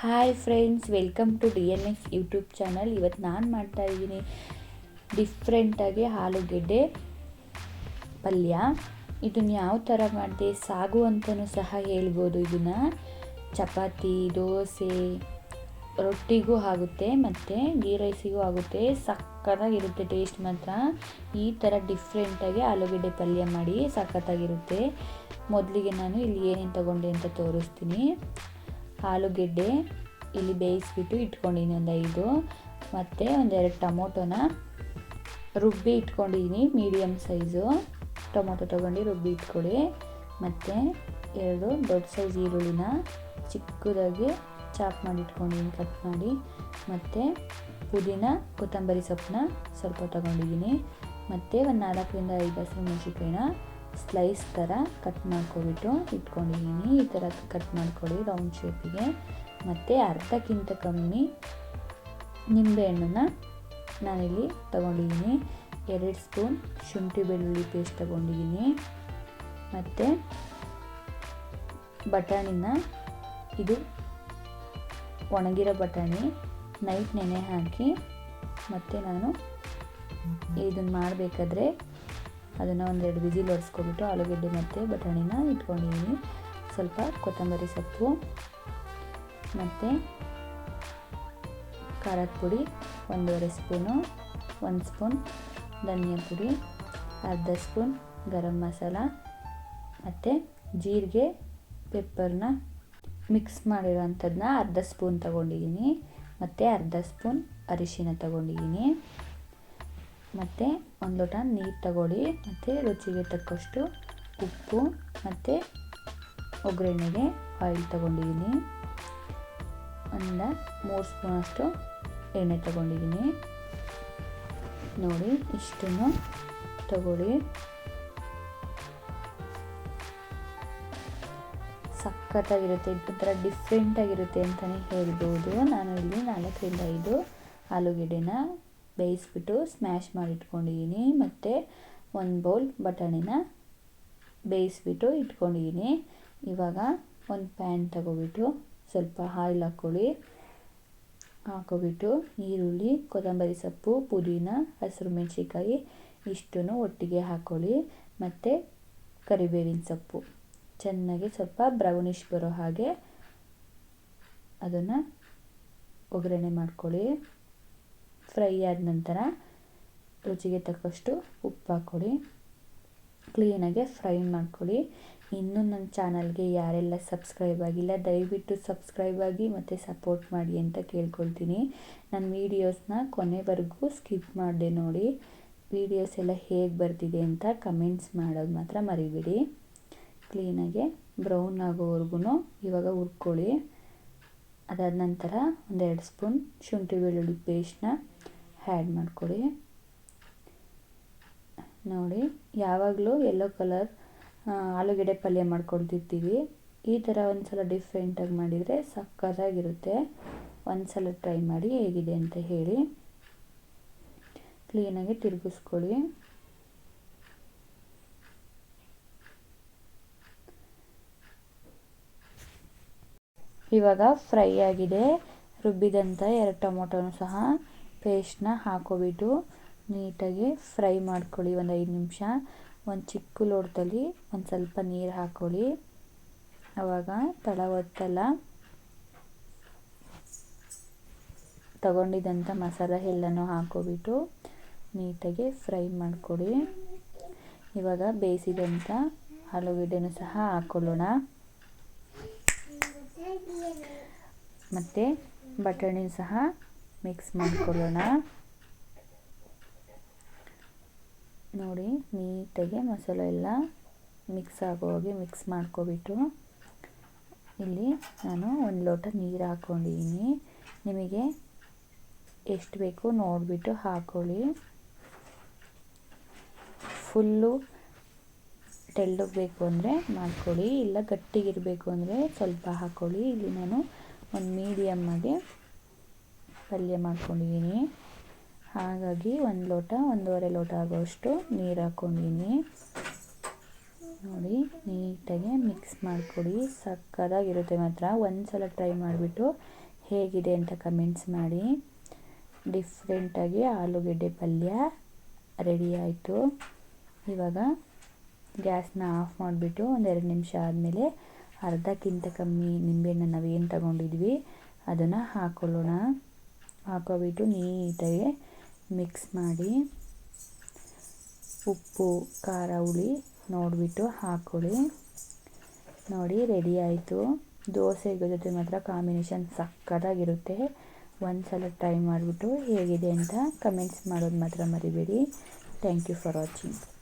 Hi friends welcome to D N X YouTube channel ಇವತ್ತು ನಾನು ಮಾಡ್ತಾ ಇದ್ದೀನಿ ಡಿಫ್ರೆಂಟಾಗಿ ಆಲೂಗೆಡ್ಡೆ ಪಲ್ಯ. ಇದನ್ನು ಯಾವ ಥರ ಮಾಡಿದೆ ಸಾಗು ಅಂತಲೂ ಸಹ ಹೇಳ್ಬೋದು. ಇದನ್ನು ಚಪಾತಿ, ದೋಸೆ, ರೊಟ್ಟಿಗೂ ಆಗುತ್ತೆ, ಮತ್ತು ಗೀ ರೈಸಿಗೂ ಆಗುತ್ತೆ. ಸಕ್ಕತ್ತಾಗಿರುತ್ತೆ ಟೇಸ್ಟ್ ಮಾತ್ರ. ಈ ಥರ ಡಿಫ್ರೆಂಟಾಗಿ ಆಲೂಗೆಡ್ಡೆ ಪಲ್ಯ ಮಾಡಿ ಸಖತ್ತಾಗಿರುತ್ತೆ ಮೊದಲಿಗೆ ನಾನು ಇಲ್ಲಿ ಏನೇನು ತಗೊಂಡೆ ಅಂತ ತೋರಿಸ್ತೀನಿ. ಆಲೂಗೆಡ್ಡೆ ಇಲ್ಲಿ ಬೇಯಿಸ್ಬಿಟ್ಟು ಇಟ್ಕೊಂಡಿದ್ದೀನಿ ಒಂದು ಐದು. ಮತ್ತು ಒಂದೆರಡು ಟೊಮೊಟೊನ ರುಬ್ಬಿ ಇಟ್ಕೊಂಡಿದ್ದೀನಿ ಮೀಡಿಯಮ್ ಸೈಜು ಟೊಮೊಟೊ ತೊಗೊಂಡು ರುಬ್ಬಿ ಇಟ್ಕೊಳ್ಳಿ. ಮತ್ತು ಎರಡು ದೊಡ್ಡ ಸೈಜ್ ಈರುಳ್ಳಿನ ಚಿಕ್ಕದಾಗಿ ಚಾಪ್ ಮಾಡಿ ಇಟ್ಕೊಂಡಿದ್ದೀನಿ ಕಟ್ ಮಾಡಿ. ಮತ್ತು ಪುದೀನ, ಕೊತ್ತಂಬರಿ ಸೊಪ್ಪನ್ನ ಸ್ವಲ್ಪ ತೊಗೊಂಡಿದ್ದೀನಿ. ಮತ್ತು ಒಂದು ನಾಲ್ಕರಿಂದ ಐದು ಹಸಿರು ಮೆಣಸಿನ್ಕಾಯಿನ ಸ್ಲೈಸ್ ಥರ ಕಟ್ ಮಾಡ್ಕೊಬಿಟ್ಟು ಇಟ್ಕೊಂಡಿದ್ದೀನಿ. ಈ ಥರ ಕಟ್ ಮಾಡ್ಕೊಳ್ಳಿ ರೌಂಡ್ ಶೇಪಿಗೆ. ಮತ್ತು ಅರ್ಧಕ್ಕಿಂತ ಕಮ್ಮಿ ನಿಂಬೆಹಣ್ಣನ್ನ ನಾನಿಲ್ಲಿ ತಗೊಂಡಿದ್ದೀನಿ. ಎರಡು ಸ್ಪೂನ್ ಶುಂಠಿ ಬೆಳ್ಳುಳ್ಳಿ ಪೇಸ್ಟ್ ತಗೊಂಡಿದ್ದೀನಿ. ಮತ್ತು ಬಟಾಣಿನ, ಇದು ಒಣಗಿರೋ ಬಟಾಣಿ ನೈಟ್ ನೆನೆ ಹಾಕಿ ಮತ್ತು ನಾನು ಇದನ್ನು ಮಾಡಬೇಕಾದ್ರೆ ಅದನ್ನು ಒಂದೆರಡು ವಿಜಿಲ್ ಒರೆಸ್ಕೊಬಿಟ್ಟು ಆಲೂಗಡ್ಡೆ ಮತ್ತು ಬಟಾಣಿನ ಇಟ್ಕೊಂಡಿದ್ದೀನಿ ಸ್ವಲ್ಪ ಕೊತ್ತಂಬರಿ ಸೊಪ್ಪು ಮತ್ತು ಖಾರದ ಪುಡಿ, ಒಂದೂವರೆ ಸ್ಪೂನು, ಒಂದು ಸ್ಪೂನ್ ಧನಿಯಾ ಪುಡಿ, ಅರ್ಧ ಸ್ಪೂನ್ ಗರಂ ಮಸಾಲ ಮತ್ತು ಜೀರಿಗೆ, ಪೆಪ್ಪರ್ನ ಮಿಕ್ಸ್ ಮಾಡಿರೋವಂಥದ್ದನ್ನ ಅರ್ಧ ಸ್ಪೂನ್ ತಗೊಂಡಿದ್ದೀನಿ ಮತ್ತು ಅರ್ಧ ಸ್ಪೂನ್ ಅರಿಶಿನ ತಗೊಂಡಿದ್ದೀನಿ ಮತ್ತು ಒಂದು ಲೋಟ ನೀರು ತಗೊಳ್ಳಿ, ಮತ್ತು ರುಚಿಗೆ ತಕ್ಕಷ್ಟು ಉಪ್ಪು, ಮತ್ತು ಒಗ್ಗರಣೆಗೆ ಆಯಿಲ್ ತಗೊಂಡಿದ್ದೀನಿ. ಒಂದು ಮೂರು ಸ್ಪೂನಷ್ಟು ಎಣ್ಣೆ ತಗೊಂಡಿದ್ದೀನಿ. ನೋಡಿ, ಇಷ್ಟನ್ನು ತಗೊಳ್ಳಿ. ಸಖತ್ತಾಗಿರುತ್ತೆ ಒಂಥರ ಡಿಫ್ರೆಂಟಾಗಿರುತ್ತೆ ಅಂತಲೇ ಹೇಳ್ಬೋದು. ನಾನು ಇಲ್ಲಿ ನಾಲ್ಕರಿಂದ ಐದು ಆಲೂಗೆಡ್ಡೆನ ಬೇಯಿಸ್ಬಿಟ್ಟು ಸ್ಮ್ಯಾಶ್ ಮಾಡಿ ಇಟ್ಕೊಂಡಿದ್ದೀನಿ ಮತ್ತು ಒಂದು ಬೌಲ್ ಬಟಾಣಿನ ಬೇಯಿಸ್ಬಿಟ್ಟು ಇಟ್ಕೊಂಡಿದ್ದೀನಿ ಇವಾಗ ಒಂದು ಪ್ಯಾನ್ ತಗೊಬಿಟ್ಟು ಸ್ವಲ್ಪ ಆಯಿಲ್ ಹಾಕ್ಕೊಳ್ಳಿ. ಹಾಕೊಬಿಟ್ಟು ಈರುಳ್ಳಿ, ಕೊತ್ತಂಬರಿ ಸೊಪ್ಪು, ಪುದೀನ, ಹಸಿರು ಮೆಣಸಿಕಾಯಿ ಇಷ್ಟನ್ನು ಒಟ್ಟಿಗೆ ಹಾಕ್ಕೊಳ್ಳಿ. ಮತ್ತು ಕರಿಬೇವಿನ ಸೊಪ್ಪು. ಚೆನ್ನಾಗಿ ಸ್ವಲ್ಪ ಬ್ರೌನಿಷ್ ಬರೋ ಹಾಗೆ ಅದನ್ನು ಒಗ್ಗರಣೆ ಮಾಡ್ಕೊಳ್ಳಿ. ಫ್ರೈ ಆದ ನಂತರ ರುಚಿಗೆ ತಕ್ಕಷ್ಟು ಉಪ್ಪು ಹಾಕ್ಕೊಳ್ಳಿ ಕ್ಲೀನಾಗೆ ಫ್ರೈ ಮಾಡ್ಕೊಳ್ಳಿ ಇನ್ನೂ ನನ್ನ ಚಾನಲ್ಗೆ ಯಾರೆಲ್ಲ ಸಬ್ಸ್ಕ್ರೈಬ್ ಆಗಿಲ್ಲ, ದಯವಿಟ್ಟು ಸಬ್ಸ್ಕ್ರೈಬ್ ಆಗಿ ಮತ್ತು ಸಪೋರ್ಟ್ ಮಾಡಿ ಅಂತ ಕೇಳ್ಕೊಳ್ತೀನಿ. ನನ್ನ ವೀಡಿಯೋಸ್ನ ಕೊನೆವರೆಗೂ ಸ್ಕಿಪ್ ಮಾಡಿದೆ ನೋಡಿ. ವೀಡಿಯೋಸ್ ಎಲ್ಲ ಹೇಗೆ ಬರ್ತಿದೆ ಅಂತ ಕಮೆಂಟ್ಸ್ ಮಾಡೋದು ಮಾತ್ರ ಮರಿಬೇಡಿ. ಕ್ಲೀನಾಗೆ ಬ್ರೌನ್ ಆಗೋವರೆಗೂ ಇವಾಗ ಹುರ್ಕೊಳ್ಳಿ. ಅದಾದ ನಂತರ ಒಂದೆರಡು ಸ್ಪೂನ್ ಶುಂಠಿ ಬೆಳ್ಳುಳ್ಳಿ ಪೇಸ್ಟ್ನ ಆ್ಯಡ್ ಮಾಡಿಕೊಡಿ. ನೋಡಿ, ಯಾವಾಗಲೂ ಯೆಲ್ಲೋ ಕಲರ್ ಆಲೂಗೆಡ್ಡೆ ಪಲ್ಯ ಮಾಡ್ಕೊಳ್ತಿರ್ತೀವಿ. ಈ ಥರ ಒಂದು ಸಲ ಡಿಫ್ರೆಂಟಾಗಿ ಮಾಡಿದರೆ ಸಕ್ಕತ್ತಾಗಿರುತ್ತೆ. ಒಂದು ಸಲ ಟ್ರೈ ಮಾಡಿ ಹೇಗಿದೆ ಅಂತ ಹೇಳಿ. ಕ್ಲೀನಾಗಿ ತಿರುಗಿಸ್ಕೊಳ್ಳಿ ಇವಾಗ ಫ್ರೈ ಆಗಿದೆ. ರುಬ್ಬಿದಂಥ ಎರಡು ಟೊಮೊಟೊನು ಸಹ ಪೇಸ್ಟ್ನ ಹಾಕೋಬಿಟ್ಟು ನೀಟಾಗಿ ಫ್ರೈ ಮಾಡ್ಕೊಳ್ಳಿ ಒಂದು ಐದು ನಿಮಿಷ. ಒಂದು ಚಿಕ್ಕ ಲೋಟದಲ್ಲಿ ಒಂದು ಸ್ವಲ್ಪ ನೀರು ಹಾಕ್ಕೊಳ್ಳಿ. ಆವಾಗ ತಳ ಒತ್ತಲ್ಲ. ತಗೊಂಡಿದ್ದಂಥ ಮಸಾಲ ಎಲ್ಲನೂ ಹಾಕೋಬಿಟ್ಟು ನೀಟಾಗಿ ಫ್ರೈ ಮಾಡಿಕೊಡಿ ಇವಾಗ ಬೇಯಿಸಿದಂಥ ಆಲೂಗಡ್ಡೆನೂ ಸಹ ಹಾಕ್ಕೊಳ್ಳೋಣ ಮತ್ತು ಬಟಾಣಿ ಸಹ ಮಿಕ್ಸ್ ಮಾಡ್ಕೊಳ್ಳೋಣ. ನೋಡಿ, ನೀಟಾಗಿ ಮಸಾಲೆ ಎಲ್ಲ ಮಿಕ್ಸ್ ಆಗೋ ಹಾಗೆ ಮಿಕ್ಸ್ ಮಾಡ್ಕೊಬಿಟ್ಟು ಇಲ್ಲಿ ನಾನು ಒಂದು ಲೋಟ ನೀರು ಹಾಕ್ಕೊಂಡಿದ್ದೀನಿ ನಿಮಗೆ ಎಷ್ಟು ಬೇಕು ನೋಡಿಬಿಟ್ಟು ಹಾಕ್ಕೊಳ್ಳಿ ಫುಲ್ಲು ತೆಳ್ಳಗೆ ಬೇಕು ಅಂದರೆ ಮಾಡ್ಕೊಳ್ಳಿ, ಇಲ್ಲ ಗಟ್ಟಿಗಿರಬೇಕು ಅಂದರೆ ಸ್ವಲ್ಪ ಹಾಕ್ಕೊಳ್ಳಿ ಇಲ್ಲಿ ನಾನು ಒಂದು ಮೀಡಿಯಮ್ಮಾಗೆ ಪಲ್ಯ ಮಾಡ್ಕೊಂಡಿದ್ದೀನಿ. ಹಾಗಾಗಿ ಒಂದು ಲೋಟ, ಒಂದೂವರೆ ಲೋಟ ಆಗೋಷ್ಟು ನೀರು ಹಾಕ್ಕೊಂಡಿದ್ದೀನಿ ನೋಡಿ, ನೀಟಾಗಿ ಮಿಕ್ಸ್ ಮಾಡಿಕೊಡಿ. ಸಕ್ಕದಾಗಿರುತ್ತೆ ಮಾತ್ರ. ಒಂದು ಸಲ ಟ್ರೈ ಮಾಡಿಬಿಟ್ಟು ಹೇಗಿದೆ ಅಂತ ಕಮೆಂಟ್ಸ್ ಮಾಡಿ. ಡಿಫ್ರೆಂಟಾಗಿ ಆಲೂಗೆಡ್ಡೆ ಪಲ್ಯ ರೆಡಿ ಆಯಿತು. ಇವಾಗ ಗ್ಯಾಸ್ನ ಆಫ್ ಮಾಡಿಬಿಟ್ಟು ಒಂದು ಎರಡು ನಿಮಿಷ ಆದಮೇಲೆ ಅರ್ಧಕ್ಕಿಂತ ಕಮ್ಮಿ ನಿಂಬೆಹಣ್ಣು ನಾವೇನು ತಗೊಂಡಿದ್ವಿ, ಅದನ್ನು ಹಾಕ್ಕೊಳ್ಳೋಣ ಹಾಕೋಬಿಟ್ಟು ನೀಟಾಗಿ ಮಿಕ್ಸ್ ಮಾಡಿ ಉಪ್ಪು, ಖಾರ, ಹುಳಿ ನೋಡಿಬಿಟ್ಟು ಹಾಕೊಳ್ಳಿ. ನೋಡಿ, ರೆಡಿ ಆಯಿತು. ದೋಸೆ ಜೊತೆ ಮಾತ್ರ ಕಾಂಬಿನೇಷನ್ ಸಕ್ಕತ್ತಾಗಿರುತ್ತೆ ಒಂದು ಸಲ ಟ್ರೈ ಮಾಡಿಬಿಟ್ಟು ಹೇಗಿದೆ ಅಂತ ಕಮೆಂಟ್ಸ್ ಮಾಡೋದು ಮಾತ್ರ ಮರಿಬೇಡಿ. Thank you for watching.